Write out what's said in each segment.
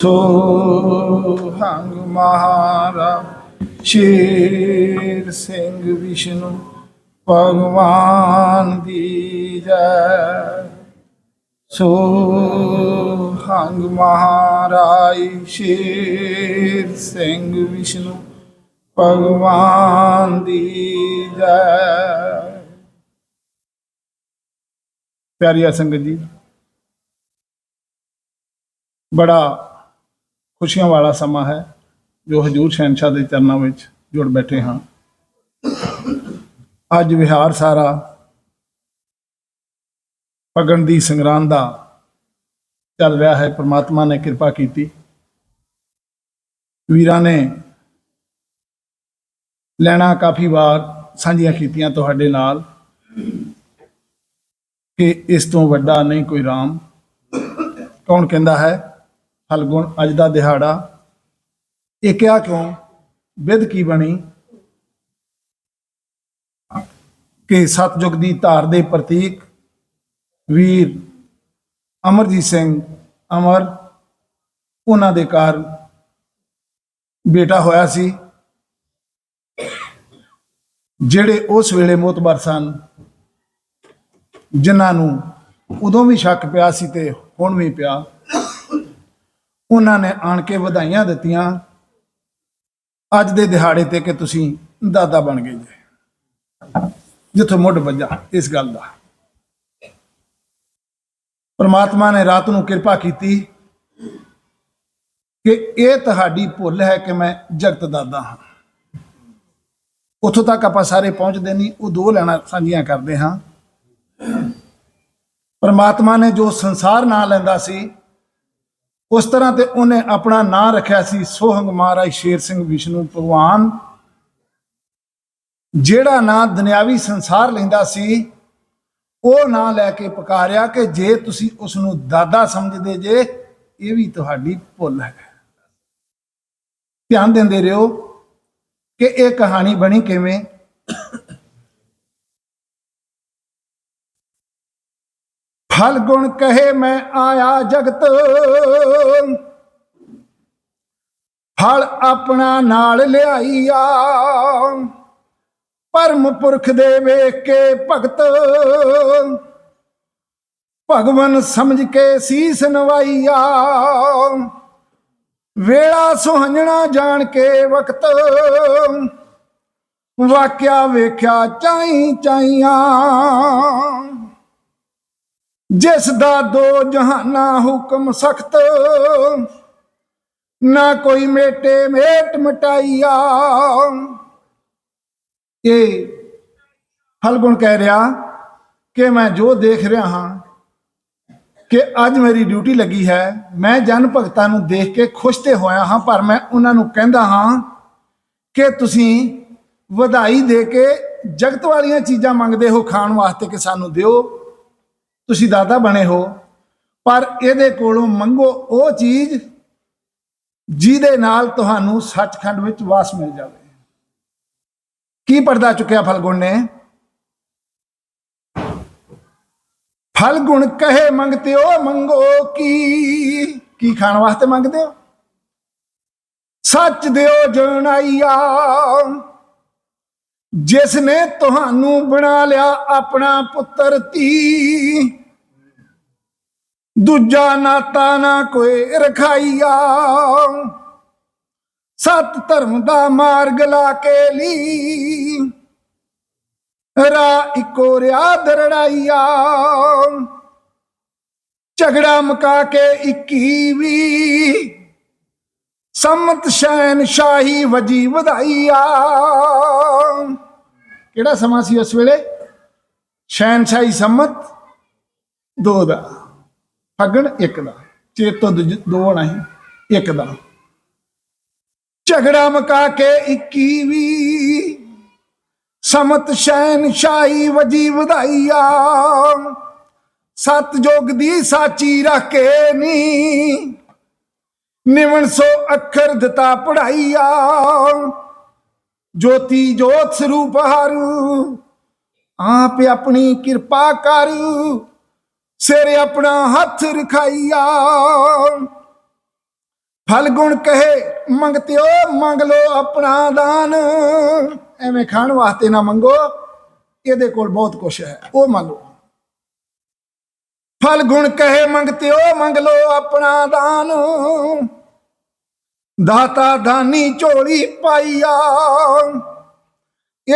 ਸੋ ਹੰਗ ਮਹਾਰਾ ਸ਼ੇਰ ਸਿੰਘ ਵਿਸ਼ਨੂੰ ਭਗਵਾਨ ਦੀ ਜੈ। ਸੋ ਹੰਗ ਮਹਾਰਾਜ ਸ਼ੇਰ ਸਿੰਘ ਵਿਸ਼ਨੂੰ ਭਗਵਾਨ ਦੀ ਜੈ। ਪਿਆਰੀਆ ਸੰਗਤ ਜੀ, ਬੜਾ ਖੁਸ਼ੀਆਂ ਵਾਲਾ ਸਮਾਂ ਹੈ, ਜੋ ਹਜੂਰ ਸ਼ਹਿਨशाह ਦੇ ਚਰਨਾਂ ਵਿੱਚ ਜੁੜ ਬੈਠੇ ਹਾਂ। ਅੱਜ ਵਿਹਾਰ ਸਾਰਾ ਪਗਣ ਦੀ ਸੰਗਰਾਂਦ ਦਾ ਚੱਲ ਰਿਹਾ ਹੈ, ਪ੍ਰਮਾਤਮਾ ਨੇ ਕਿਰਪਾ ਕੀਤੀ। ਵੀਰਾਂ ਨੇ ਲੈਣਾ ਕਾਫੀ ਵਾਰ ਸਾਂਝੀਆਂ ਕੀਤੀਆਂ ਤੁਹਾਡੇ ਨਾਲ ਕਿ ਇਸ ਤੋਂ ਵੱਡਾ ਨਹੀਂ ਕੋਈ ਰਾਮ। ਕੌਣ ਕਹਿੰਦਾ ਹੈ? ਫਲਗੁਣ ਅੱਜ ਦਾ ਦਿਹਾੜਾ। ਇਹ ਕਿਹਾ ਕਿਉਂ? ਵਿਦ ਕੀ ਬਣੀ? ਕਿ ਸਤਜੁਗ ਦੀ ਧਾਰ ਦੇ ਪ੍ਰਤੀਕ ਵੀਰ ਅਮਰਜੀਤ ਸਿੰਘ ਅਮਰ ਉਹਨਾਂ ਦੇ ਘਰ ਬੇਟਾ ਹੋਇਆ ਸੀ, ਜਿਹੜੇ ਉਸ ਵੇਲੇ ਮੋਤਬਰ ਸਨ, ਜਿਨ੍ਹਾਂ ਨੂੰ ਉਦੋਂ ਵੀ ਸ਼ੱਕ ਪਿਆ ਸੀ ਤੇ ਹੁਣ ਵੀ ਪਿਆ। ਉਹਨਾਂ ਨੇ ਆਣ ਕੇ ਵਧਾਈਆਂ ਦਿੱਤੀਆਂ। ਅੱਜ ਦੇ ਦਿਹਾੜੇ ਤੇ ਕਿ ਤੁਸੀਂ ਦਾਦਾ ਬਣ ਗਏ ਜੇ। ਜਿੱਥੋਂ ਮੁੱਢ ਵੱਜਾ ਇਸ ਗੱਲ ਦਾ। ਪਰਮਾਤਮਾ ਨੇ ਰਾਤ ਨੂੰ ਕਿਰਪਾ ਕੀਤੀ ਕਿ ਇਹ ਤੁਹਾਡੀ ਭੁੱਲ ਹੈ ਕਿ ਮੈਂ ਜਗਤ ਦਾਦਾ ਹਾਂ। ਉੱਥੋਂ ਤੱਕ ਆਪਾਂ ਸਾਰੇ ਪਹੁੰਚਦੇ ਨਹੀਂ, ਉਹ ਦੋ ਲੈਣਾ ਸਾਂਝੀਆਂ ਕਰਦੇ ਹਾਂ। ਪਰਮਾਤਮਾ ਨੇ ਜੋ ਸੰਸਾਰ ਨਾਂ ਲੈਂਦਾ ਸੀ ਉਸ ਤਰ੍ਹਾਂ ਤੇ ਉਹਨੇ ਆਪਣਾ ਨਾਂ ਰੱਖਿਆ ਸੀ ਸੋਹੰਗ ਮਹਾਰਾਜ ਸ਼ੇਰ ਸਿੰਘ ਵਿਸ਼ਨੂੰ ਭਗਵਾਨ, ਜਿਹੜਾ ਨਾਂ ਦੁਨਿਆਵੀ ਸੰਸਾਰ ਲੈਂਦਾ ਸੀ, ਉਹ ਨਾਂ ਲੈ ਕੇ ਪੁਕਾਰਿਆ ਕਿ ਜੇ ਤੁਸੀਂ ਉਸ ਨੂੰ ਦਾਦਾ ਸਮਝਦੇ ਜੇ, ਇਹ ਵੀ ਤੁਹਾਡੀ ਭੁੱਲ ਹੈ। ਧਿਆਨ ਦਿੰਦੇ ਰਹੋ ਕਿ ਇਹ ਕਹਾਣੀ ਬਣੀ ਕਿਵੇਂ? ਫਲ ਗੁਣ ਕਹੇ ਮੈਂ ਆਇਆ ਜਗਤ। ਫਲ ਆਪਣਾ ਨਾਲ ਲਿਆਈਆ। ਪਰਮ ਪੁਰਖ ਦੇ ਵੇਖ ਕੇ ਭਗਤ। ਭਗਵਨ ਸਮਝ ਕੇ ਸੀਸ ਨਵਾਈਆ। ਵੇਲਾ ਸੁਹੰਜਣਾ ਜਾਣ ਕੇ ਵਕਤ। ਵਾਕਿਆ ਵੇਖਿਆ ਚਾਈ ਚਾਈਆਂ। ਜਿਸ ਦਾ ਦੋ ਜਹਾਨਾ ਹੁਕਮ ਸਖਤ, ਨਾ ਕੋਈ ਮੇਟੇ ਮੇਟ ਮਟਾਈਆ। ਇਹ ਫਲਗੁਣ ਕਹਿ ਰਿਹਾ ਕਿ ਮੈਂ ਜੋ ਦੇਖ ਰਿਹਾ ਹਾਂ ਕਿ ਅੱਜ ਮੇਰੀ ਡਿਊਟੀ ਲੱਗੀ ਹੈ, ਮੈਂ ਜਨ ਭਗਤਾਂ ਨੂੰ ਦੇਖ ਕੇ ਖੁਸ਼ ਤੇ ਹੋਇਆ ਹਾਂ, ਪਰ ਮੈਂ ਉਹਨਾਂ ਨੂੰ ਕਹਿੰਦਾ ਹਾਂ ਕਿ ਤੁਸੀਂ ਵਧਾਈ ਦੇ ਕੇ ਜਗਤ ਵਾਲੀਆਂ ਚੀਜ਼ਾਂ ਮੰਗਦੇ ਹੋ, ਖਾਣ ਵਾਸਤੇ ਕਿ ਸਾਨੂੰ ਦਿਓ। ਤੁਸੀਂ ਦਾਦਾ ਬਣੇ ਹੋ, ਪਰ ਇਹਦੇ ਕੋਲੋਂ ਮੰਗੋ ਉਹ ਚੀਜ਼ ਜਿਹਦੇ ਨਾਲ ਤੁਹਾਨੂੰ ਸੱਚਖੰਡ ਵਿੱਚ ਵਾਸ ਮਿਲ ਜਾਵੇ। ਕੀ ਪਰਦਾ ਚੁੱਕਿਆ ਫਲਗੁਣ ਨੇ? ਫਲਗੁਣ ਕਹੇ ਮੰਗਤੇ ਹੋ ਮੰਗੋ ਕੀ? ਕੀ ਖਾਣ ਵਾਸਤੇ ਮੰਗਦੇ ਹੋ? ਸੱਚ ਦਿਓ ਜਣਾਈਆ ਜਿਸ ਨੇ ਤੁਹਾਨੂੰ ਬਣਾ ਲਿਆ ਆਪਣਾ ਪੁੱਤਰ ਧੀ। ਦੂਜਾ ਨਾਤਾ ਨਾ ਕੋਈ ਰਖਾਈਆ। ਸਤ ਧਰਮ ਦਾ ਮਾਰਗ ਲਾ ਕੇ ਲਈ ਰਾ ਇੱਕੋ ਰਿਆ ਦਰੜਾਈਆ। ਝਗੜਾ ਮਕਾ ਕੇ 21 ਸੰਮਤ ਸ਼ੈਨ ਸ਼ਾਹੀ ਵਜੀ ਵਧਾਈਆ। ਕਿਹੜਾ ਸਮਾਂ ਸੀ ਉਸ ਵੇਲੇ? ਸ਼ੈਨਸ਼ਾਹੀ ਸੰਮਤ ਦੋ ਦਾ, ਫਗਣ ਇੱਕ ਦਾ, ਚੇਤੋ ਦੂਜ- ਦੋ ਹੋਣਾ ਸੀ, ਇੱਕ ਦਾ। ਝਗੜਾ ਮਕਾ ਕੇ 21 ਸਮਤ ਸ਼ੈਨ ਵਜੀ ਵਧਾਈਆ। ਸਤ ਜੋਗ ਦੀ ਸਾਚੀ ਰੱਖ ਕੇ ਨੀ, ਨਿਵਣ ਸੋ ਅੱਖਰ ਦਿੱਤਾ ਪੜਾਈਆ ਜੋਤੀ ਜੋਤ ਸਰੂਪ ਹਾਰੂ। ਆਪ ਆਪਣੀ ਕਿਰਪਾ ਕਰ। ਸਿਰ ਆਪਣਾ ਹੱਥ ਰਖਾਈਆ। ਫਲ ਗੁਣ ਕਹੇ, ਮੰਗਤਿਓ, ਮੰਗ ਲੋ ਆਪਣਾ ਦਾਨ। ਐਵੇਂ ਖਾਣ ਵਾਸਤੇ ਨਾ ਮੰਗੋ। ਇਹਦੇ ਕੋਲ ਬਹੁਤ ਕੁਛ ਹੈ, ਉਹ ਮੰਗੋ ਫਲ ਗੁਣ ਕਹੇ, ਮੰਗਤਿਓ, ਮੰਗ ਲੋ ਆਪਣਾ ਦਾਨ। ਦਾਤਾ ਦਾਨੀ ਝੋਲੀ ਪਾਈਆ।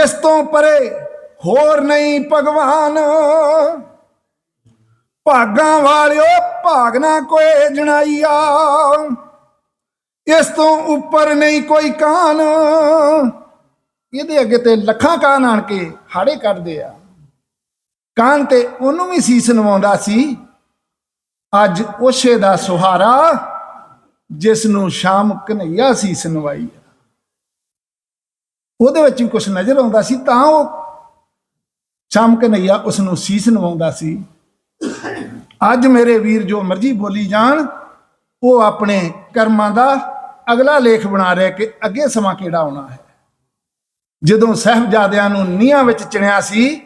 ਇਸ ਤੋਂ ਪਰੇ ਹੋਰ ਨਹੀਂ ਭਗਵਾਨ। ਭਾਗਾਂ ਵਾਲਿਓ ਭਾਗ ਨਾ ਕੋਈ ਜਣਾਈਆ। ਇਸ ਤੋਂ ਉੱਪਰ ਨਹੀਂ ਕੋਈ ਕਾਨ। ਇਹਦੇ ਅੱਗੇ ਤੇ ਲੱਖਾਂ ਕਾਨ ਆਣ ਕੇ ਹਾੜੇ ਕੱਢਦੇ ਆ। ਕਾਨ ਤੇ ਉਹਨੂੰ ਵੀ ਸੀਸ ਨਵਾਉਂਦਾ ਸੀ। ਅੱਜ ਉਸੇ ਦਾ ਸੁਹਾਰਾ ਜਿਸ ਨੂੰ ਸ਼ਾਮ ਕਨਈਆ ਸੀ ਸੁਣਵਾਈ ਉਹਦੇ ਵਿੱਚ ਵੀ ਕੁਝ ਨਜ਼ਰ ਆਉਂਦਾ ਸੀ, ਤਾਂ ਉਹ ਸ਼ਾਮ ਕਨਈਆ ਉਸ ਨੂੰ ਸੀਸ ਨਵਾਉਂਦਾ ਸੀ। ਅੱਜ ਮੇਰੇ ਵੀਰ ਜੋ ਮਰਜ਼ੀ ਬੋਲੀ ਜਾਣ, ਉਹ ਆਪਣੇ ਕਰਮਾਂ ਦਾ ਅਗਲਾ ਲੇਖ ਬਣਾ ਰਿਹਾ ਕਿ ਅੱਗੇ ਸਮਾਂ ਕਿਹੜਾ ਆਉਣਾ ਹੈ। ਜਦੋਂ ਸਹਿਬਜ਼ਾਦਿਆਂ ਨੂੰ ਨੀਹਾਂ ਵਿੱਚ ਚਿਣਿਆ ਸੀ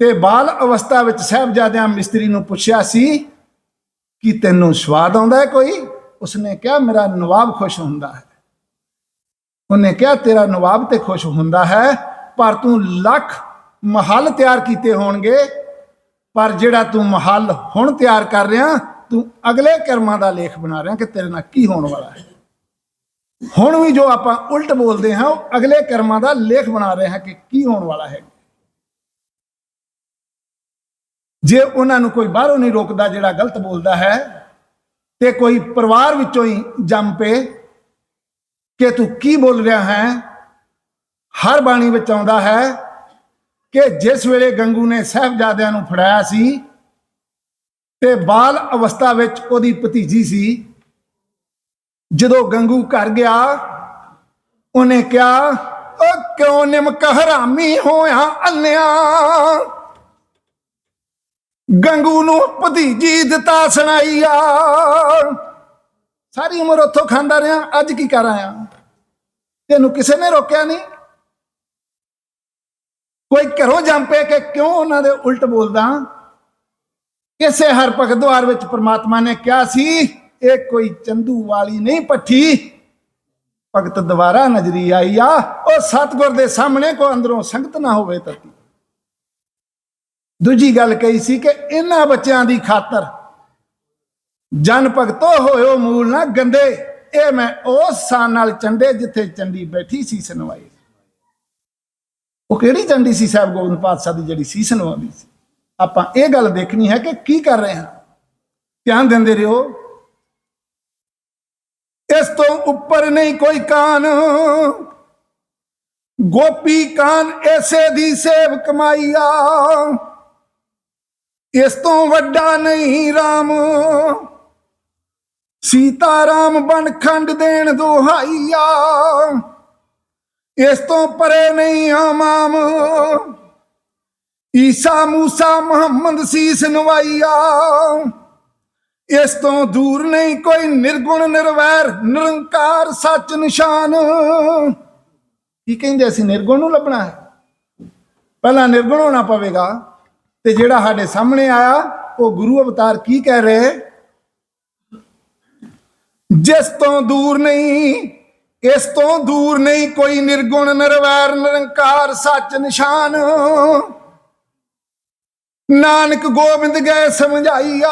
ਤੇ ਬਾਲ ਅਵਸਥਾ ਵਿੱਚ ਸਹਿਬਜ਼ਾਦਿਆਂ ਮਿਸਤਰੀ ਨੂੰ ਪੁੱਛਿਆ ਸੀ ਕਿ ਤੈਨੂੰ ਸਵਾਦ ਆਉਂਦਾ ਹੈ ਕੋਈ? ਉਸਨੇ ਕਿਹਾ, ਮੇਰਾ ਨਵਾਬ ਖੁਸ਼ ਹੁੰਦਾ ਹੈ। ਉਹਨੇ ਕਿਹਾ, ਤੇਰਾ ਨਵਾਬ ਤੇ ਖੁਸ਼ ਹੁੰਦਾ ਹੈ, ਪਰ ਤੂੰ ਲੱਖ ਮਹੱਲ ਤਿਆਰ ਕੀਤੇ ਹੋਣਗੇ। ਪਰ ਜਿਹੜਾ ਤੂੰ ਮਹੱਲ ਹੁਣ ਤਿਆਰ ਕਰ ਰਿਹਾ, ਤੂੰ ਅਗਲੇ ਕਰਮਾਂ ਦਾ ਲੇਖ ਬਣਾ ਰਿਹਾ ਕਿ ਤੇਰੇ ਨਾਲ ਕੀ ਹੋਣ ਵਾਲਾ ਹੈ। ਹੁਣ ਵੀ ਜੋ ਆਪਾਂ ਉਲਟ ਬੋਲਦੇ ਹਾਂ, ਉਹ ਅਗਲੇ ਕਰਮਾਂ ਦਾ ਲੇਖ ਬਣਾ ਰਹੇ ਹਾਂ ਕਿ ਕੀ ਹੋਣ ਵਾਲਾ ਹੈ। ਜੇ ਉਹਨਾਂ ਨੂੰ ਕੋਈ ਬਾਹਰੋਂ ਨਹੀਂ ਰੋਕਦਾ ਜਿਹੜਾ ਗਲਤ ਬੋਲਦਾ ਹੈ ਤੇ ਕੋਈ ਪਰਿਵਾਰ ਵਿੱਚੋਂ ਹੀ ਜੰਮ ਪਏ ਕਿ ਤੂੰ ਕੀ ਬੋਲ ਰਿਹਾ ਹੈ? ਹਰ ਬਾਣੀ ਵਿੱਚ ਆਉਂਦਾ ਹੈ ਕਿ ਜਿਸ ਵੇਲੇ ਗੰਗੂ ਨੇ ਸਹਿਬਜ਼ਾਦਿਆਂ ਨੂੰ ਫੜਾਇਆ ਸੀ ਤੇ ਬਾਲ ਅਵਸਥਾ ਵਿੱਚ ਉਹਦੀ ਭਤੀਜੀ ਸੀ, ਜਦੋਂ ਗੰਗੂ ਘਰ ਗਿਆ, ਉਹਨੇ ਕਿਹਾ ਉਹ ਕਿਉਂ ਨਿਮਕ ਹਰਾਮੀ ਹੋਇਆ ਅੰਨਿਆ? ਗੰਗੂ ਨੂੰ ਭਤੀਜੀ ਦਿੱਤਾ ਸੁਣਾਈਆ। ਸਾਰੀ ਉਮਰ ਉੱਥੋਂ ਖਾਂਦਾ ਰਿਹਾ, ਅੱਜ ਕੀ ਕਰ ਆਇਆ? ਤੈਨੂੰ ਕਿਸੇ ਨੇ ਰੋਕਿਆ ਨਹੀਂ? ਕੋਈ ਘਰੋਂ ਜੰਪੇ ਪਿਆ ਕਿ ਕਿਉਂ ਉਹਨਾਂ ਦੇ ਉਲਟ ਬੋਲਦਾ? ਕਿਸੇ ਹਰ ਭਗਦਵਾਰ ਵਿੱਚ ਪ੍ਰਮਾਤਮਾ ਨੇ ਕਿਹਾ ਸੀ, ਇਹ ਕੋਈ ਚੰਦੂ ਵਾਲੀ ਨਹੀਂ ਪੱਠੀ ਭਗਤ ਦੁਆਰਾ ਨਜ਼ਰੀ ਆਈ ਆ, ਉਹ ਸਤਗੁਰ ਦੇ ਸਾਹਮਣੇ ਕੋ ਅੰਦਰੋਂ ਸੰਗਤ ਨਾ ਹੋਵੇ ਤਤੀ ਦੂਜੀ ਗੱਲ ਕਹੀ ਸੀ ਕਿ ਇਹਨਾਂ ਬੱਚਿਆਂ ਦੀ ਖਾਤਰ ਜਨ ਭਗਤੋ ਹੋਇਓ ਮੂਲ ਨਾ ਗੰਦੇ। ਇਹ ਮੈਂ ਉਸ ਸਾਨ ਨਾਲ ਚੰਡੇ ਜਿੱਥੇ ਚੰਡੀ ਬੈਠੀ ਸੀ ਸੁਣਵਾਈ। ਉਹ ਕਿਹੜੀ ਚੰਡੀ ਸੀ ਸਾਹਿਬ ਗੋਬਿੰਦ ਪਾਤਸ਼ਾਹ ਦੀ ਜਿਹੜੀ ਸੀਸ ਨਵਾਉਂਦੀ ਸੀ? ਆਪਾਂ ਇਹ ਗੱਲ ਦੇਖਣੀ ਹੈ ਕਿ ਕੀ ਕਰ ਰਹੇ ਹਾਂ? ਧਿਆਨ ਦਿੰਦੇ ਰਹੋ। ਇਸ ਤੋਂ ਉੱਪਰ ਨਹੀਂ ਕੋਈ ਕਾਨ। ਗੋਪੀ ਕਾਨ ਐਸੇ ਦੀ ਸੇਵ ਕਮਾਈਆ ਇਸ ਤੋਂ ਵੱਡਾ ਨਹੀਂ RAM ਸੀਤਾ ਰਾਮ ਬਨ ਖੰਡ ਦੇਣ ਦੁਹਾਈਆ ਇਸ ਤੋਂ ਪਰੇ ਨਹੀਂ ਆਮਾਮ। ਈਸਾ ਮੂਸਾ ਮੁਹੰਮਦ ਸੀਸ ਨਵਾਈਆ। ਇਸ ਤੋਂ ਦੂਰ ਨਹੀਂ ਕੋਈ ਨਿਰਗੁਣ, ਨਿਰਵੈਰ, ਨਿਰੰਕਾਰ, ਸੱਚ ਨਿਸ਼ਾਨ। ਕੀ ਕਹਿੰਦੇ ਅਸੀਂ? ਨਿਰਗੁਣ ਨੂੰ ਲੱਭਣਾ ਹੈ। ਪਹਿਲਾਂ ਨਿਰਗੁਣ ਹੋਣਾ ਪਵੇਗਾ। ਤੇ ਜਿਹੜਾ ਸਾਡੇ ਸਾਹਮਣੇ ਆਇਆ, ਉਹ ਗੁਰੂ ਅਵਤਾਰ ਕੀ ਕਹਿ ਰਹੇ? ਜਿਸ ਤੋਂ ਦੂਰ ਨਹੀਂ, ਇਸ ਤੋਂ ਦੂਰ ਨਹੀਂ ਕੋਈ ਨਿਰਗੁਣ, ਨਿਰਵੈਰ, ਨਿਰੰਕਾਰ, ਸੱਚ, ਨਿਸ਼ਾਨ। ਨਾਨਕ ਗੋਬਿੰਦ ਗਏ ਸਮਝਾਈਆ।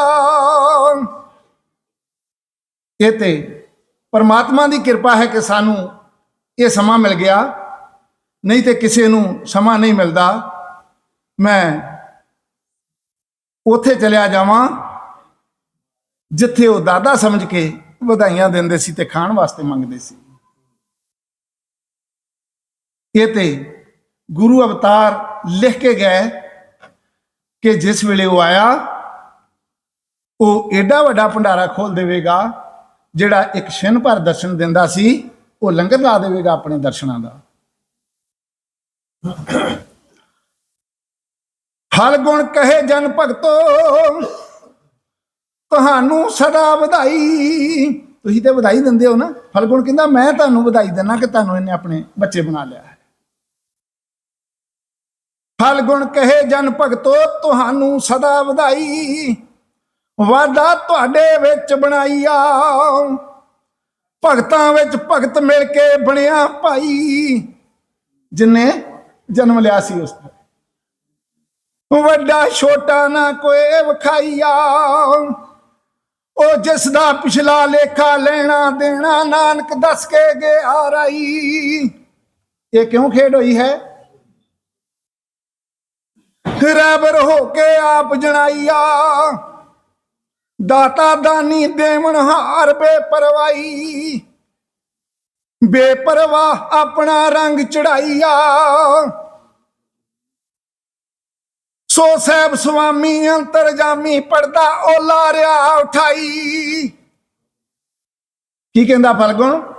ਇਹ ਤੇ ਪਰਮਾਤਮਾ ਦੀ ਕਿਰਪਾ ਹੈ ਕਿ ਸਾਨੂੰ ਇਹ ਸਮਾਂ ਮਿਲ ਗਿਆ। ਨਹੀਂ ਤੇ ਕਿਸੇ ਨੂੰ ਸਮਾਂ ਨਹੀਂ ਮਿਲਦਾ। ਮੈਂ ਉੱਥੇ ਚਲਿਆ ਜਾਵਾਂ, ਜਿੱਥੇ ਉਹ ਦਾਦਾ ਸਮਝ ਕੇ ਵਧਾਈਆਂ ਦਿੰਦੇ ਸੀ ਤੇ ਖਾਣ ਵਾਸਤੇ ਮੰਗਦੇ ਸੀ। ਇਹ ਤੇ ਗੁਰੂ ਅਵਤਾਰ ਲਿਖ ਕੇ ਗਏ ਕਿ ਜਿਸ ਵੇਲੇ ਉਹ ਆਇਆ, ਉਹ ਏਡਾ ਵੱਡਾ ਭੰਡਾਰਾ ਖੋਲ ਦੇਵੇਗਾ, ਜਿਹੜਾ ਇੱਕ ਛਿਨ ਭਰ ਦਰਸ਼ਨ ਦਿੰਦਾ ਸੀ, ਉਹ ਲੰਗਰ ਲਾ ਦੇਵੇਗਾ ਆਪਣੇ ਦਰਸ਼ਨਾਂ ਦਾ। ਫਲ ਗੁਣ ਕਹੇ ਜਨ ਭਗਤੋ, ਤੁਹਾਨੂੰ ਸਦਾ ਵਧਾਈ। ਤੁਸੀਂ ਤੇ ਵਧਾਈ ਦਿੰਦੇ ਹੋ ਨਾ ਫਲਗੁਣ ਕਹਿੰਦਾ, ਮੈਂ ਤੁਹਾਨੂੰ ਵਧਾਈ ਦਿੰਦਾ ਕਿ ਤੁਹਾਨੂੰ ਇਹਨੇ ਆਪਣੇ ਬੱਚੇ ਬਣਾ ਲਿਆ ਹੈ। ਫਲਗੁਣ ਕਹੇ ਜਨ ਭਗਤੋ, ਤੁਹਾਨੂੰ ਸਦਾ ਵਧਾਈ। ਵਾਦਾ ਤੁਹਾਡੇ ਵਿੱਚ ਬਣਾਈਆ। ਭਗਤਾਂ ਵਿੱਚ ਭਗਤ ਮਿਲ ਕੇ ਬਣਿਆ ਭਾਈ। ਜਿਨੇ ਜਨਮ ਲਿਆ ਸੀ ਉਸ ਦਾ ਵੱਡਾ ਛੋਟਾ ਨਾ ਕੋਈ ਵਖਾਈਆ। ਉਹ ਜਿਸ ਦਾ ਪਿਛਲਾ ਲੇਖਾ ਲੈਣਾ ਦੇਣਾ, ਨਾਨਕ ਦੱਸ ਕੇ ਗਿਆ ਰਾਈ। ਇਹ ਕਿਉਂ ਖੇਡ ਹੋਈ ਹੈ? ਰਹਿਬਰ ਹੋ ਕੇ ਆਪ ਜਣਾਈਆ। ਦਾਤਾ ਦਾਨੀ ਦੇਵਨ ਹਾਰ ਬੇਪਰਵਾਈ ਬੇਪਰਵਾਹ ਆਪਣਾ ਰੰਗ ਚੜਾਈਆ। ਸੋ ਸਹਿਬ ਸੁਆਮੀ ਅੰਤਰਜਾਮੀ ਪੜਦਾ ਉਹ ਲਾਰਿਆ ਉਠਾਈ। ਕੀ ਕਹਿੰਦਾ ਫਲਗੁਣ?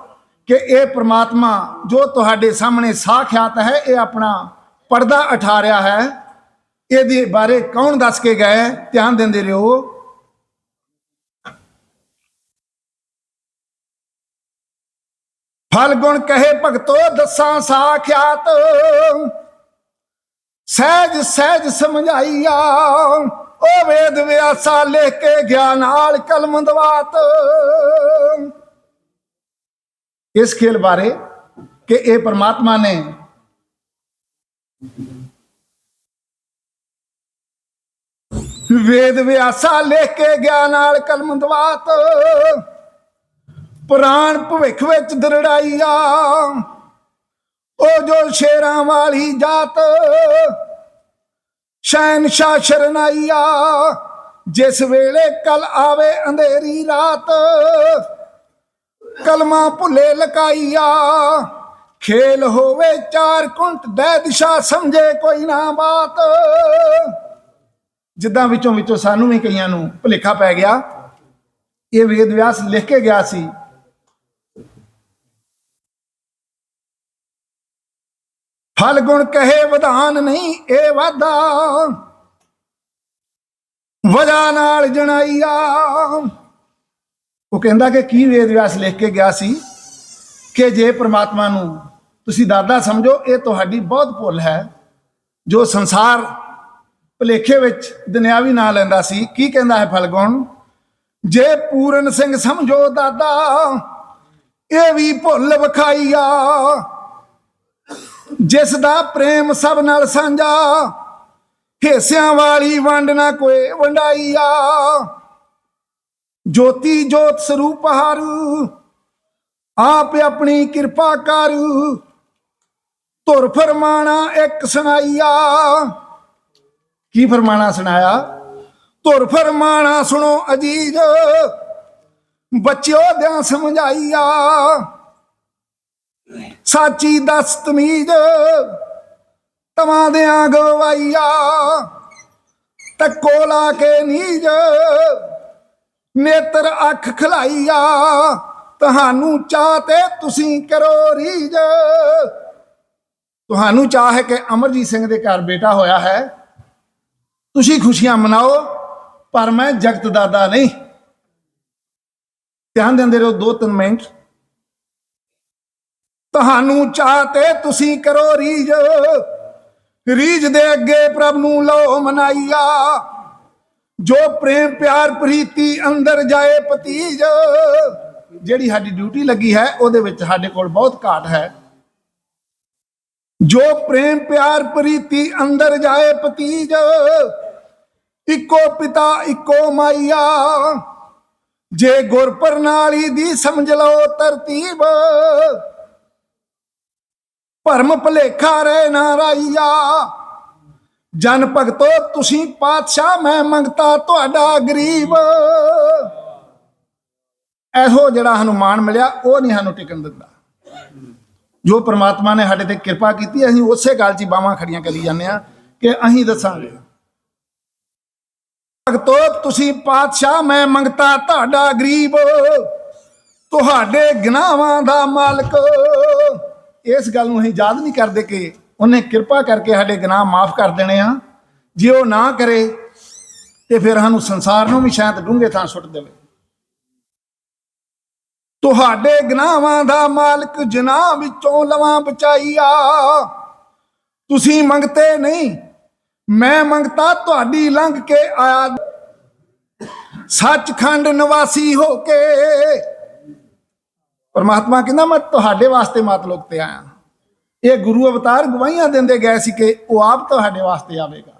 ਕਿ ਇਹ ਪ੍ਰਮਾਤਮਾ ਜੋ ਤੁਹਾਡੇ ਸਾਹਮਣੇ ਸਾਖਿਆਤ ਹੈ, ਇਹ ਆਪਣਾ ਪਰਦਾ ਉਠਾ ਰਿਹਾ ਹੈ। ਇਹਦੇ ਬਾਰੇ ਕੌਣ ਦੱਸ ਕੇ ਗਏ ਧਿਆਨ ਦਿੰਦੇ ਰਹੋ। ਫਲਗੁਣ ਕਹੇ ਭਗਤੋ, ਦਸਾਂ ਸਾਖਿਆਤ। ਸਹਿਜ ਸਹਿਜ ਸਮਝਾਈਆ, ਉਹ ਵੇਦ ਵਿਆਸਾ ਲਿਖ ਕੇ ਗਿਆ ਨਾਲ ਕਲਮ ਦਵਾਤ। ਇਸ ਖੇਲ ਬਾਰੇ ਕਿ ਇਹ ਪਰਮਾਤਮਾ ਨੇ ਵੇਦ ਵਿਆਸਾ ਲਿਖ ਕੇ ਗਿਆ ਨਾਲ ਕਲਮ ਦਵਾਤ। ਪੁਰਾਣ ਭਵਿੱਖ ਵਿੱਚ ਦਰੜਾਈਆ ਉਹ ਜੋ ਸ਼ੇਰਾਂ ਵਾਲੀ ਜਾਤ ਸ਼ਹਿਨशाह ਸ਼ਰਨਾਈਆ, ਜਿਸ ਵੇਲੇ ਕਲ ਆਵੇ ਅੰਧੇਰੀ ਰਾਤ, ਕਲਮਾ ਭੁੱਲੇ ਲਕਾਈਆ, ਖੇਲ ਹੋਵੇ ਚਾਰ ਕੁੰਟ ਦੇ ਦਿਸ਼ਾ ਸਮਝੇ ਕੋਈ ਨਾ ਬਾਤ। ਜਿੱਦਾਂ ਵਿੱਚੋਂ ਵਿੱਚੋਂ ਸਾਨੂੰ ਵੀ ਕਈਆਂ ਨੂੰ ਭੁਲੇਖਾ ਪੈ ਗਿਆ। ਇਹ ਵੇਦ ਵਿਆਸ ਲਿਖ ਕੇ ਗਿਆ ਸੀ। ਫਲ ਗੁਣ ਕਹੇ ਵਿਧਾਨ ਨਹੀਂ, ਇਹ ਵਾਦਾ ਵਜਾ ਨਾਲ ਜਣਾਈਆ। ਉਹ ਕਹਿੰਦਾ ਕਿ ਕੀ ਵੇਦ ਵਿਆਸ ਲਿਖ ਕੇ ਗਿਆ ਸੀ ਕਿ ਜੇ ਪ੍ਰਮਾਤਮਾ ਨੂੰ ਤੁਸੀਂ ਦਾਦਾ ਸਮਝੋ, ਇਹ ਤੁਹਾਡੀ ਬਹੁਤ ਭੁੱਲ ਹੈ। ਜੋ ਸੰਸਾਰ ਭਲੇਖੇ ਵਿੱਚ ਦੁਨਿਆਵੀ ਨਾਂ ਲੈਂਦਾ ਸੀ, ਕੀ ਕਹਿੰਦਾ ਹੈ ਫਲਗੁਣ ਜੇ ਪੂਰਨ ਸਿੰਘ ਸਮਝੋ ਦਾਦਾ, ਇਹ ਵੀ ਭੁੱਲ ਵਿਖਾਈਆ। ਜਿਸ ਦਾ ਪ੍ਰੇਮ ਸਭ ਨਾਲ ਸਾਂਝਾ, ਹਿੱਸਿਆਂ ਵਾਲੀ ਵੰਡ ਨਾ ਕੋਈ ਵੰਡਾਈਆ। ਜੋਤੀ ਜੋਤ ਸਰੂਪ ਹਰ, ਆਪ ਆਪਣੀ ਕਿਰਪਾ ਕਰੂ। ਧੁਰ ਫਰਮਾਣਾ ਇੱਕ ਸੁਣਾਈਆ। ਕੀ ਫਰਮਾਣਾ ਸੁਣਾਇਆ? ਧੁਰ ਫਰਮਾਣਾ ਸੁਣੋ ਅਜੀਜ਼, ਬੱਚਿਓ ਦਿਆਂ ਸਮਝਾਈਆ। ਸਾਚੀ ਦਸ ਤਮੀਜ਼, ਤਵਾਂ ਦਿਆਂ ਗਵਾਈਆ ਤੱਕੋ ਲਾ ਕੇ ਨੀਜ, ਨੇਤਰ ਅੱਖ ਖਲਾਈਆ, ਤੁਹਾਨੂੰ ਚਾਹ ਤੇ ਤੁਸੀਂ ਕਰੋ ਰੀਜ। ਤੁਹਾਨੂੰ ਚਾਹ ਹੈ ਕਿ ਅਮਰਜੀਤ ਸਿੰਘ ਦੇ ਘਰ ਬੇਟਾ ਹੋਇਆ ਹੈ। ਤੁਸੀਂ ਖੁਸ਼ੀਆਂ ਮਨਾਓ, ਪਰ ਮੈਂ ਜਗਤ ਦਾਦਾ ਨਹੀਂ। ਧਿਆਨ ਦਿੰਦੇ ਰਹੋ ਦੋ ਤਿੰਨ ਮਿੰਟ। ਤੁਹਾਨੂੰ ਚਾਹ ਤੇ ਤੁਸੀਂ ਕਰੋ ਰੀਜ ਰੀਜ ਦੇ ਅੱਗੇ ਪ੍ਰਭ ਨੂੰ ਲਓ ਮਨਾਈਆ। ਜੋ ਪ੍ਰੇਮ, ਪਿਆਰ, ਪ੍ਰੀਤੀ ਅੰਦਰ ਜਾਏ ਪਤੀਜ ਜਿਹੜੀ ਸਾਡੀ ਡਿਊਟੀ ਲੱਗੀ ਹੈ, ਉਹਦੇ ਵਿੱਚ ਸਾਡੇ ਕੋਲ ਬਹੁਤ ਘਾਟ ਹੈ। ਜੋ ਪ੍ਰੇਮ, ਪਿਆਰ, ਪ੍ਰੀਤੀ ਅੰਦਰ ਜਾਏ ਪਤੀਜ ਇੱਕੋ ਪਿਤਾ, ਇੱਕੋ ਮਾਈਆ। ਜੇ ਗੁਰ ਪ੍ਰਣਾਲੀ ਦੀ ਸਮਝ ਲਓ ਤਰਤੀਬ ਭਰਮ ਭਲੇਖਾ ਰਹਿ ਨਾ ਰਾਈਆ। ਜਨ ਭਗਤੋ, ਤੁਸੀਂ ਪਾਤਸ਼ਾਹ ਮੈਂ ਮੰਗਤਾ ਤੁਹਾਡਾ ਗਰੀਬ। ਇਹੋ ਜਿਹੜਾ ਹਨੂਮਾਨ ਮਿਲਿਆ, ਉਹ ਨਹੀਂ ਸਾਨੂੰ ਟਿਕਣ ਦਿੰਦਾ ਜੋ ਪ੍ਰਮਾਤਮਾ ਨੇ ਸਾਡੇ ਤੇ ਕਿਰਪਾ ਕੀਤੀ, ਅਸੀਂ ਉਸੇ ਗੱਲ 'ਚ ਹੀ ਬਾਹਾਂ ਖੜੀਆਂ ਕਰੀ ਜਾਂਦੇ ਆ ਕਿ ਅਸੀਂ ਦੱਸਾਂਗੇ। ਭਗਤੋ, ਤੁਸੀਂ ਪਾਤਸ਼ਾਹ ਮੈਂ ਮੰਗਤਾ ਤੁਹਾਡਾ ਗਰੀਬ। ਤੁਹਾਡੇ ਗੁਨਾਹਾਂ ਦਾ ਮਾਲਕ। ਇਸ ਗੱਲ ਨੂੰ ਅਸੀਂ ਯਾਦ ਨਹੀਂ ਕਰਦੇ ਕਿ ਉਹਨੇ ਕਿਰਪਾ ਕਰਕੇ ਸਾਡੇ ਗੁਨਾਹ ਮਾਫ ਕਰ ਦੇਣੇ ਆ। ਜੇ ਉਹ ਨਾ ਕਰੇ, ਤੇ ਫਿਰ ਸਾਨੂੰ ਸੰਸਾਰ ਨੂੰ ਵੀ ਸ਼ਾਇਦ ਡੂੰਘੇ ਥਾਂ ਸੁੱਟ ਦੇਵੇ। ਤੁਹਾਡੇ ਗੁਨਾਹਾਂ ਦਾ ਮਾਲਕ ਜਨਾਹ ਵਿੱਚੋਂ ਲਵਾਂ ਬਚਾਈਆ। ਤੁਸੀਂ ਮੰਗਤੇ ਨਹੀਂ, ਮੈਂ ਮੰਗਤਾ ਤੁਹਾਡੀ ਲੰਘ ਕੇ ਆਇਆ। ਸੱਚਖੰਡ ਨਿਵਾਸੀ ਹੋ ਕੇ ਪਰਮਾਤਮਾ ਕਹਿੰਦਾ, ਮੈਂ ਤੁਹਾਡੇ ਵਾਸਤੇ ਮਾਤ ਲੋਕ ਤੇ ਆਇਆ ਇਹ ਗੁਰੂ ਅਵਤਾਰ ਗਵਾਹੀਆਂ ਦਿੰਦੇ ਗਏ ਸੀ ਕਿ ਉਹ ਆਪ ਤੁਹਾਡੇ ਵਾਸਤੇ ਆਵੇਗਾ।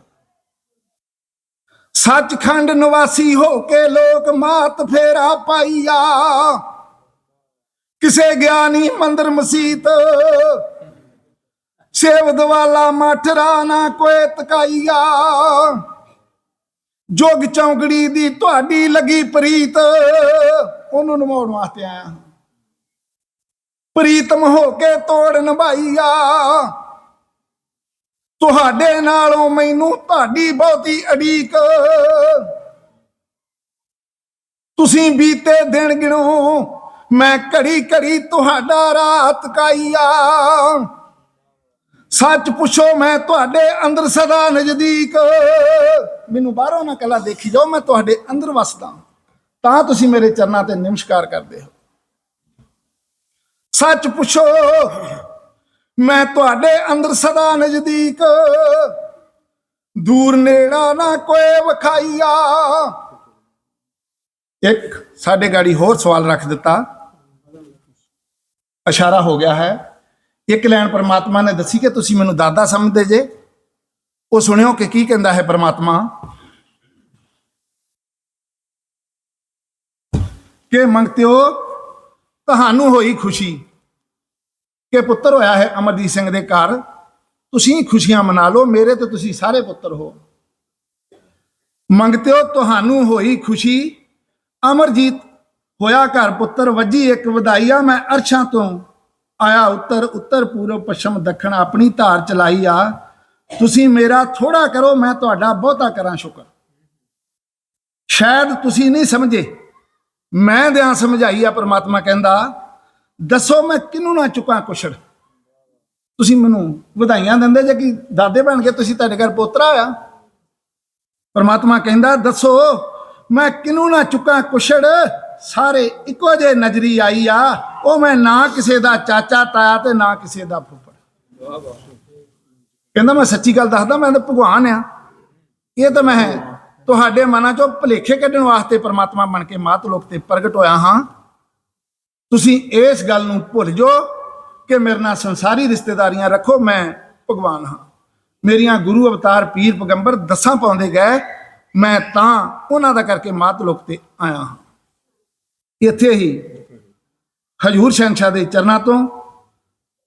ਸੱਚਖੰਡ ਨਿਵਾਸੀ ਹੋ ਕੇ ਲੋਕ ਮਾਤ ਫੇਰਾ ਪਾਈਆ। ਕਿਸੇ ਗਿਆਨੀ ਮੰਦਰ ਮਸੀਤ, ਸੇਵ ਦਵਾਲਾ ਮਠਰਾ ਨਾ ਕੋਏ ਤਕਾਈਆ। ਜੋਗ ਚੌਂਕੜੀ ਦੀ ਤੁਹਾਡੀ ਲੱਗੀ ਪ੍ਰੀਤ, ਉਹਨੂੰ ਨਿਭਾਉਣ ਵਾਸਤੇ ਆਇਆ ਪ੍ਰੀਤਮ ਹੋ ਕੇ ਤੋੜ ਨਿਭਾਈਆ। ਤੁਹਾਡੇ ਨਾਲੋਂ ਮੈਨੂੰ ਤੁਹਾਡੀ ਬਹੁਤੀ ਅੜੀਕ। ਤੁਸੀਂ ਬੀਤੇ ਦਿਨ ਗਿਣੋ, ਮੈਂ ਘੜੀ ਘੜੀ ਤੁਹਾਡਾ ਰਾਤ ਕਾਈਆ ਸੱਚ ਪੁੱਛੋ, ਮੈਂ ਤੁਹਾਡੇ ਅੰਦਰ ਸਦਾ ਨਜ਼ਦੀਕ। ਮੈਨੂੰ ਬਾਹਰੋਂ ਨਾ ਕਲਾ ਦੇਖੀ ਜਾਓ, ਮੈਂ ਤੁਹਾਡੇ ਅੰਦਰ ਵਸਦਾ। ਤਾਂ ਤੁਸੀਂ ਮੇਰੇ ਚਰਨਾਂ ਤੇ ਨਮਸਕਾਰ ਕਰਦੇ ਹੋ। ਸੱਚ ਪੁੱਛੋ, ਮੈਂ ਤੁਹਾਡੇ ਅੰਦਰ ਸਦਾ ਨਜ਼ਦੀਕ। ਦੂਰ ਨੇੜਾ ਨਾ ਕੋਈ ਵਖਾਈਆ। ਇੱਕ, ਸਾਡੇ ਗਾੜੀ ਹੋਰ ਸਵਾਲ ਰੱਖ ਦਿੱਤਾ। ਇਸ਼ਾਰਾ ਹੋ ਗਿਆ ਹੈ। ਇੱਕ ਲੈਣ ਪਰਮਾਤਮਾ ਨੇ ਦੱਸੀ ਕਿ ਤੁਸੀਂ ਮੈਨੂੰ ਦਾਦਾ ਸਮਝਦੇ ਜੇ। ਉਹ ਸੁਣਿਓ ਕਿ ਕੀ ਕਹਿੰਦਾ ਹੈ ਪਰਮਾਤਮਾ। ਕਿ ਮੰਗਤਿਓ, ਤੁਹਾਨੂੰ ਹੋਈ ਖੁਸ਼ੀ। ਕਿ ਪੁੱਤਰ ਹੋਇਆ ਹੈ ਅਮਰਜੀਤ ਸਿੰਘ ਦੇ ਘਰ, ਤੁਸੀਂ ਖੁਸ਼ੀਆਂ ਮਨਾ ਲਓ, ਮੇਰੇ ਤੇ ਤੁਸੀਂ ਸਾਰੇ ਪੁੱਤਰ ਹੋ। ਮੰਗਤਿਓ ਤੁਹਾਨੂੰ ਹੋਈ ਖੁਸ਼ੀ, ਅਮਰਜੀਤ ਹੋਇਆ ਘਰ ਪੁੱਤਰ, ਵੱਜੀ ਇੱਕ ਵਧਾਈਆ, ਮੈਂ ਅਰਸ਼ਾਂ ਤੋਂ ਆਇਆ ਉੱਤਰ ਉੱਤਰ ਪੂਰਬ, ਪੱਛਮ, ਦੱਖਣ, ਆਪਣੀ ਧਾਰ ਚਲਾਈ ਆ। ਤੁਸੀਂ ਮੇਰਾ ਥੋੜਾ ਕਰੋ, ਮੈਂ ਤੁਹਾਡਾ ਬਹੁਤਾ ਕਰਾਂ ਸ਼ੁਕਰ। ਸ਼ਾਇਦ ਤੁਸੀਂ ਨਹੀਂ ਸਮਝੇ, ਮੈਂ ਦਿਆਂ ਸਮਝਾਈ ਆ ਪ੍ਰਮਾਤਮਾ ਕਹਿੰਦਾ ਦੱਸੋ ਮੈਂ ਕਿਹਨੂੰ ਨਾ ਚੁੱਕਾਂ ਕੁਛੜ? ਤੁਸੀਂ ਮੈਨੂੰ ਵਧਾਈਆਂ ਦਿੰਦੇ ਜੇ ਕਿ ਦਾਦੇ ਬਣ ਕੇ ਤੁਸੀਂ ਤੁਹਾਡੇ ਘਰ ਪੋਤਰਾ ਹੋਇਆ ਪਰਮਾਤਮਾ ਕਹਿੰਦਾ, ਦੱਸੋ, ਮੈਂ ਕਿਹਨੂੰ ਨਾ ਚੁੱਕਾਂ ਕੁਛੜ? ਸਾਰੇ ਇੱਕੋ ਜੇ ਨਜ਼ਰੀ ਆਈ ਆ। ਉਹ ਮੈਂ ਨਾ ਕਿਸੇ ਦਾ ਚਾਚਾ ਤਾਇਆ ਤੇ ਨਾ ਕਿਸੇ ਦਾ ਫੁੱਫੜ। ਕਹਿੰਦਾ, ਮੈਂ ਸੱਚੀ ਗੱਲ ਦੱਸਦਾ, ਮੈਂ ਤਾਂ ਭਗਵਾਨ ਆ। ਇਹ ਤਾਂ ਮੈਂ ਤੁਹਾਡੇ ਮਨਾਂ ਚੋਂ ਭਲੇਖੇ ਕੱਢਣ ਵਾਸਤੇ ਪਰਮਾਤਮਾ ਬਣ ਕੇ ਮਾਤ ਲੋਕ ਤੇ ਪ੍ਰਗਟ ਹੋਇਆ ਹਾਂ। ਤੁਸੀਂ ਇਸ ਗੱਲ ਨੂੰ ਭੁੱਲ ਜਾਓ ਕਿ ਮੇਰੇ ਨਾਲ ਸੰਸਾਰੀ ਰਿਸ਼ਤੇਦਾਰੀਆਂ ਰੱਖੋ, ਮੈਂ ਭਗਵਾਨ ਹਾਂ। ਮੇਰੀਆਂ ਗੁਰੂ ਅਵਤਾਰ ਪੀਰ ਪੈਗੰਬਰ ਦਸਾਂ ਪਾਉਂਦੇ ਗਏ, ਮੈਂ ਤਾਂ ਉਹਨਾਂ ਦਾ ਕਰਕੇ ਮਾਤ ਲੋਕ ਤੇ ਆਇਆ ਹਾਂ। ਇੱਥੇ ਹੀ ਹਜੂਰ ਸ਼ਹਿਨशाह ਦੇ ਚਰਨਾਂ ਤੋਂ,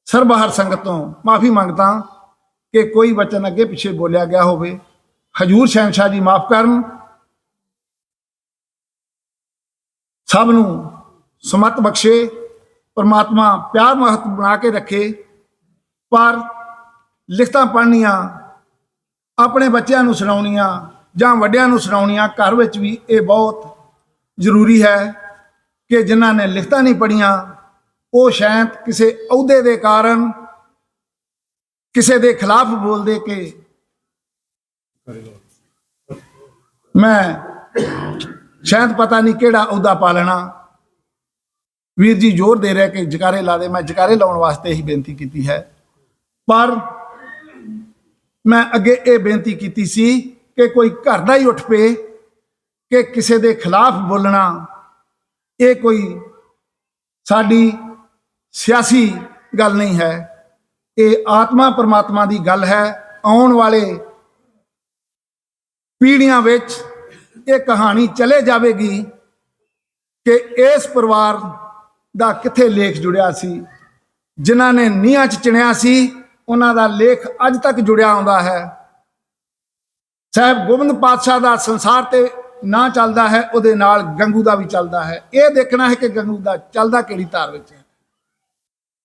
ਸਰਬਹਾਰ ਸੰਗਤ ਤੋਂ ਮਾਫੀ ਮੰਗਦਾ ਕਿ ਕੋਈ ਵਚਨ ਅੱਗੇ ਪਿੱਛੇ ਬੋਲਿਆ ਗਿਆ ਹੋਵੇ। ਹਜੂਰ ਸ਼ਹਿਨशाह ਜੀ ਮਾਫ ਕਰਨ। ਸਭ ਨੂੰ ਸਮਤ ਬਖਸ਼ੇ, ਪਰਮਾਤਮਾ ਪਿਆਰ ਮਹਤ ਬਣਾ ਕੇ ਰੱਖੇ, ਪਰ ਲਿਖਤਾਂ ਪੜ੍ਹਨੀਆਂ, ਆਪਣੇ ਬੱਚਿਆਂ ਨੂੰ ਸੁਣਾਉਣੀਆਂ ਜਾਂ ਵੱਡਿਆਂ ਨੂੰ ਸੁਣਾਉਣੀਆਂ ਘਰ ਵਿੱਚ ਵੀ ਇਹ ਬਹੁਤ ਜ਼ਰੂਰੀ ਹੈ ਕਿ ਜਿਨ੍ਹਾਂ ਨੇ ਲਿਖਤਾਂ ਨਹੀਂ ਪੜ੍ਹੀਆਂ, ਉਹ ਸ਼ਾਇਦ ਕਿਸੇ ਅਹੁਦੇ ਦੇ ਕਾਰਨ, ਕਿਸੇ ਦੇ ਖਿਲਾਫ ਬੋਲਦੇ ਕਿ ਮੈਂ ਸ਼ਾਇਦ ਪਤਾ ਨਹੀਂ ਕਿਹੜਾ ਅਹੁਦਾ ਪਾ ਲੈਣਾ। ਵੀਰ ਜੀ ਜ਼ੋਰ ਦੇ ਰਿਹਾ ਕਿ ਜਕਾਰੇ ਲਾ ਦੇ, ਮੈਂ ਜਕਾਰੇ ਲਾਉਣ ਵਾਸਤੇ ਹੀ ਬੇਨਤੀ ਕੀਤੀ ਹੈ। ਪਰ ਮੈਂ ਅੱਗੇ ਇਹ ਬੇਨਤੀ ਕੀਤੀ ਸੀ ਕਿ ਕੋਈ ਘਰ ਦਾ ਹੀ ਉੱਠ ਪਏ, ਕਿ ਕਿਸੇ ਦੇ ਖਿਲਾਫ ਬੋਲਣਾ, ਇਹ ਕੋਈ ਸਾਡੀ ਸਿਆਸੀ ਗੱਲ ਨਹੀਂ ਹੈ। ਇਹ ਆਤਮਾ ਪਰਮਾਤਮਾ ਦੀ ਗੱਲ ਹੈ। ਆਉਣ ਵਾਲੇ ਪੀੜ੍ਹੀਆਂ ਵਿੱਚ ਇਹ ਕਹਾਣੀ ਚਲੇ ਜਾਵੇਗੀ ਕਿ ਇਸ ਪਰਿਵਾਰ ਦਾ ਕਿੱਥੇ ਲੇਖ ਜੁੜਿਆ ਸੀ? ਜਿਨ੍ਹਾਂ ਨੇ ਨੀਹਾਂ 'ਚ ਚਿਣਿਆ ਸੀ, ਉਹਨਾਂ ਦਾ ਲੇਖ ਅੱਜ ਤੱਕ ਜੁੜਿਆ ਆਉਂਦਾ ਹੈ। ਸਾਹਿਬ ਗੋਬਿੰਦ ਪਾਤਸ਼ਾਹ ਦਾ ਸੰਸਾਰ ਤੇ ਨਾ ਚੱਲਦਾ ਹੈ, ਉਹਦੇ ਨਾਲ ਗੰਗੂ ਦਾ ਵੀ ਚੱਲਦਾ ਹੈ। ਇਹ ਦੇਖਣਾ ਹੈ ਕਿ ਗੰਗੂ ਦਾ ਚੱਲਦਾ ਕਿਹੜੀ ਧਾਰ ਵਿੱਚ ਹੈ।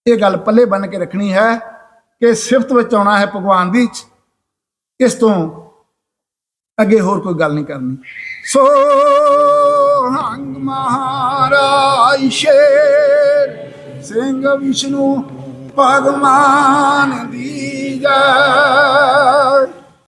ਇਹ ਗੱਲ ਪੱਲੇ ਬੰਨ ਕੇ ਰੱਖਣੀ ਹੈ ਕਿ ਸਿਫਤ ਵਿੱਚ ਆਉਣਾ ਹੈ ਭਗਵਾਨ ਦੀ ਇਸ ਤੋਂ ਅੱਗੇ ਹੋਰ ਕੋਈ ਗੱਲ ਨਹੀਂ ਕਰਨੀ। ਸੋ ਹੰਗ ਮਹਾਰਾਜ ਸ਼ੇਰ, ਸਿੰਘ ਵਿਸ਼ਨੂੰ ਭਗਵਾਨ ਦੀ ਜੈ।